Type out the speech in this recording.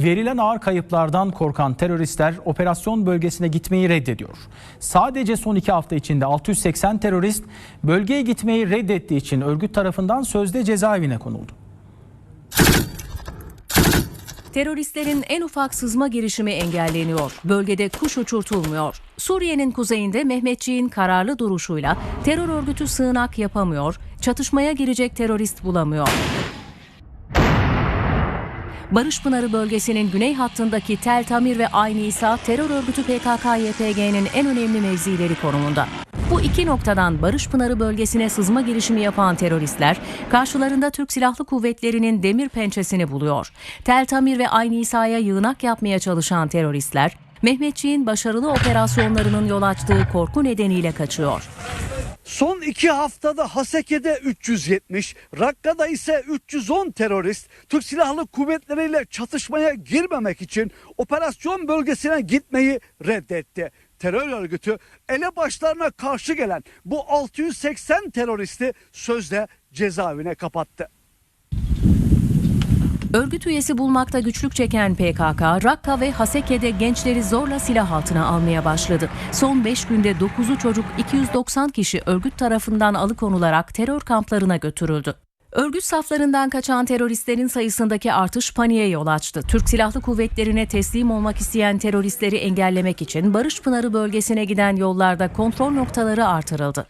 Verilen ağır kayıplardan korkan teröristler operasyon bölgesine gitmeyi reddediyor. Sadece son iki hafta içinde 680 terörist bölgeye gitmeyi reddettiği için örgüt tarafından sözde cezaevine konuldu. Teröristlerin en ufak sızma girişimi engelleniyor. Bölgede kuş uçurtulmuyor. Suriye'nin kuzeyinde Mehmetçiğin kararlı duruşuyla terör örgütü sığınak yapamıyor, çatışmaya girecek terörist bulamıyor. Barış Pınarı bölgesinin güney hattındaki Tel Tamir ve Aynı İsa terör örgütü PKK-YPG'nin en önemli mevzileri konumunda. Bu iki noktadan Barış Pınarı bölgesine sızma girişimi yapan teröristler karşılarında Türk Silahlı Kuvvetleri'nin demir pençesini buluyor. Tel Tamir ve Aynı İsa'ya yığınak yapmaya çalışan teröristler Mehmetçiğin başarılı operasyonlarının yol açtığı korku nedeniyle kaçıyor. Son iki haftada Haseke'de 370, Rakka'da ise 310 terörist Türk Silahlı Kuvvetleri ile çatışmaya girmemek için operasyon bölgesine gitmeyi reddetti. Terör örgütü elebaşlarına karşı gelen bu 680 teröristi sözde cezaevine kapattı. Örgüt üyesi bulmakta güçlük çeken PKK, Rakka ve Haseke'de gençleri zorla silah altına almaya başladı. Son 5 günde 9'u çocuk 290 kişi örgüt tarafından alıkonularak terör kamplarına götürüldü. Örgüt saflarından kaçan teröristlerin sayısındaki artış paniğe yol açtı. Türk Silahlı Kuvvetlerine teslim olmak isteyen teröristleri engellemek için Barış Pınarı bölgesine giden yollarda kontrol noktaları artırıldı.